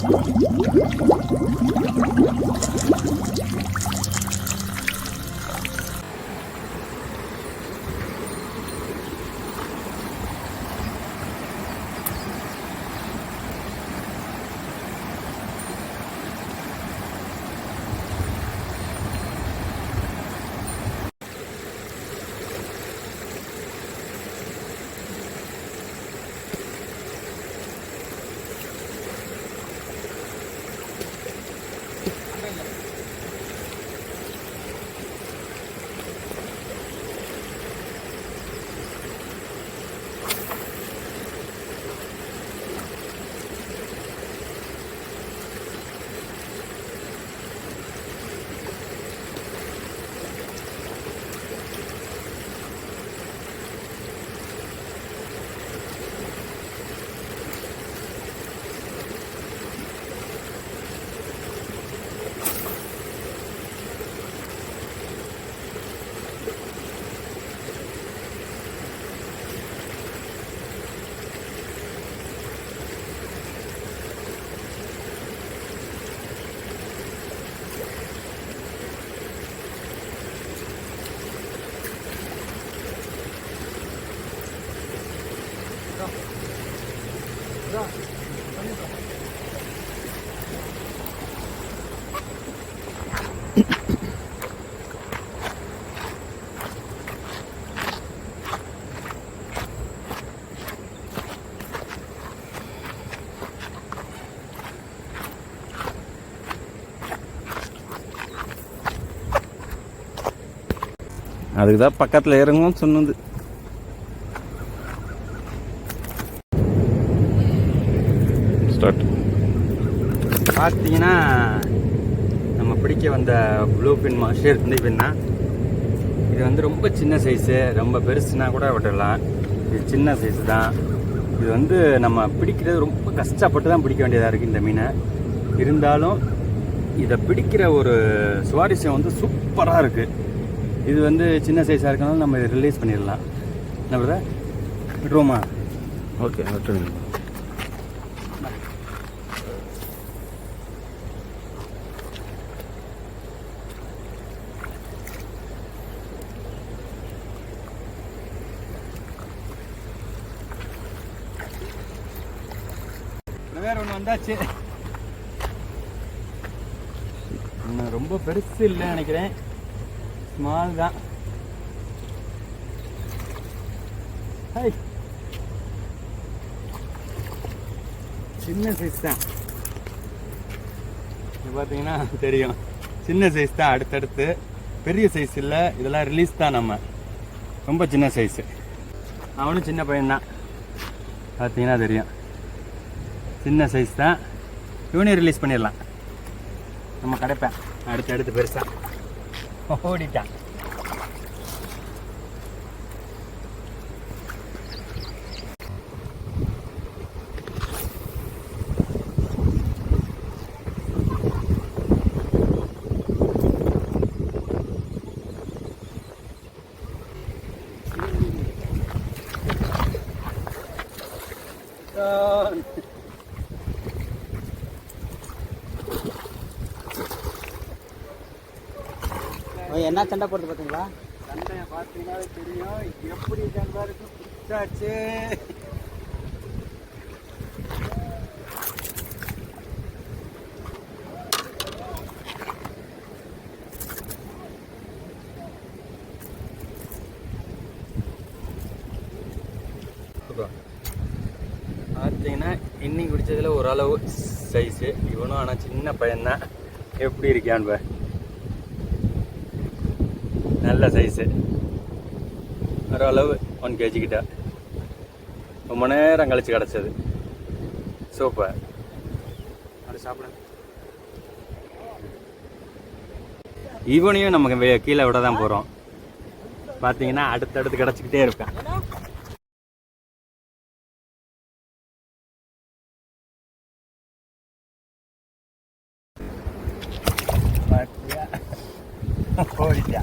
ハハハハ! அதுக்கு தான் பக்கத்தில் இறங்குவோம் சொன்னது. ஸ்டார்ட் பார்த்தீங்கன்னா நம்ம பிடிக்க வந்த ப்ளூ பின் மாஸ்டர் இந்த பின்னா இது வந்து ரொம்ப சின்ன சைஸு ரொம்ப பெருசுனா கூட விட்டுடலாம் இது சின்ன சைஸ் தான். இது வந்து நம்ம பிடிக்கிறது ரொம்ப கஷ்டப்பட்டு தான் பிடிக்க வேண்டியதாக இருக்குது இந்த மீனை. இருந்தாலும் இதை பிடிக்கிற ஒரு சுவாரஸ்யம் வந்து சூப்பராக இருக்குது இது வந்து சின்ன சைஸாக இருக்கனால நம்ம இதை ரிலீஸ் பண்ணிடலாம். என்ன பிரதர் விட்டுருவோமா ஓகே விட்டுருங்க வேற ஒன்று வந்தாச்சு. இன்னும் ரொம்ப பெருசு இல்லை நினைக்கிறேன். ஸ்மால் தான். ஹாய் சின்ன சைஸ் தான். இது பார்த்தீங்கன்னா தெரியும். சின்ன சைஸ் தான் அடுத்தடுத்து. பெரிய சைஸ் இல்லை. இதெல்லாம் ரிலீஸ் தான் நம்ம. ரொம்ப சின்ன சைஸு அவனும் சின்ன பையன்தான். பார்த்தீங்கன்னா தெரியும். சின்ன சைஸ் தான். இவனையும் ரிலீஸ் பண்ணிடலாம். நம்ம கிடைப்பேன் அடுத்து அடுத்து பெருசா. ஓடிட்டான். என்ன சண்டை போடுறது பார்த்தீங்களா சண்டையை பார்த்தீங்கன்னா தெரியும். எப்படி சண்டை இருக்கு? பிடிச்சாச்சு பார்த்தீங்கன்னா இன்னைக்கு குடிச்சதுல ஓரளவு சைஸு இவனும் ஆனால் சின்ன பையன்தான். எப்படி இருக்கான் நல்ல சைஸு ஓரளவு ஒன் கேஜி கிட்ட. ரொம்ப நேரம் கழிச்சு கிடச்சது. சூப்பர் அது சாப்பிட. இவனையும் நமக்கு கீழே விட தான் போகிறோம் பார்த்தீங்கன்னா அடுத்தடுத்து கிடச்சிக்கிட்டே இருப்பேன். பாத்தியா?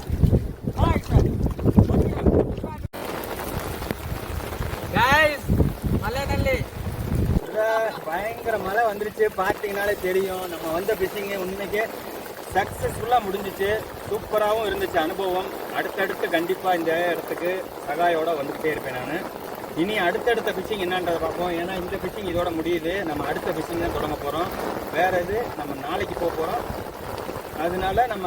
முடிஞ்சிருச்சு பார்த்தீங்கனாலே தெரியும். நம்ம வந்த ஃபிஷிங்கு உண்மைக்கே சக்ஸஸ்ஃபுல்லாக முடிஞ்சிச்சு. சூப்பராகவும் இருந்துச்சு அனுபவம். அடுத்தடுத்து கண்டிப்பாக இந்த இடத்துக்கு சகாயோட வந்துகிட்டே இருப்பேன் நான். இனி அடுத்தடுத்த ஃபிஷிங் என்னன்றதை பார்ப்போம். ஏன்னா இந்த ஃபிஷிங் இதோட முடியுது. நம்ம அடுத்த ஃபிஷிங் தான் தொடங்க போகிறோம் வேறு இது நம்ம நாளைக்கு போக போகிறோம் அதனால நம்ம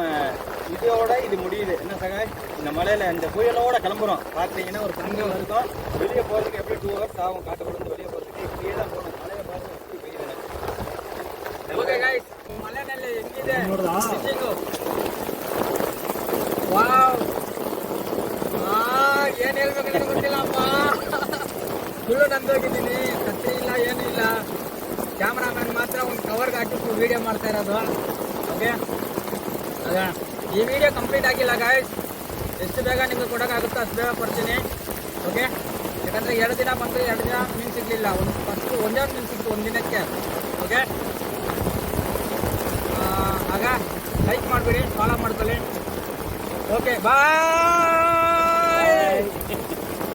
இதோட இது முடியுது. என்ன சகாய்? இந்த மலையில் இந்த புயலோட கிளம்புறோம். பார்த்தீங்கன்னா ஒரு பங்கு இருக்கும் வெளியே போகிறதுக்கு எப்படி டூ ஹவர்ஸ் ஆகும். காட்டுக்குள்ள வெளியே போகிறதுக்கு இப்படியே தான் போகணும் ಏನ್ ಹೇಳ್ಬೇಕು ಗೊತ್ತಿಲ್ಲಪ್ಪ? ಫುಲ್ಲು ನಂದೋಗಿದ್ದೀನಿ. ಕತ್ತಿ ಇಲ್ಲ ಏನೂ ಇಲ್ಲ. ಕ್ಯಾಮ್ರಾಮನ್ ಮಾತ್ರ ಒಂದು ಕವರ್ಗೆ ಹಾಕಿ ವಿಡಿಯೋ ಮಾಡ್ತಾ ಇರೋದು. ಓಕೆ ಅದ. ಈ ವಿಡಿಯೋ ಕಂಪ್ಲೀಟ್ ಆಗಿಲ್ಲ ಗಾಯ್ಸ್ ಎಷ್ಟು ಬೇಗ ನಿಮಗೆ ಕೊಡೋಕ್ಕಾಗುತ್ತೋ ಅಷ್ಟು ಬೇಗ ಕೊಡ್ತೀನಿ. ಓಕೆ ಯಾಕಂದರೆ ಎರಡು ದಿನ ಬಂದು ಎರಡು ದಿನ ಮೀನು ಸಿಗಲಿಲ್ಲ. ಒಂದು ಫಸ್ಟು ಒಂದೇ ಮೀನು ಸಿಕ್ತು ಒಂದು ದಿನಕ್ಕೆ. ಓಕೆ ಆಗ ಲೈಕ್ ಮಾಡಿಬಿಡಿ ಫಾಲೋ ಮಾಡ್ಕೊಳ್ಳಿ. Okay bye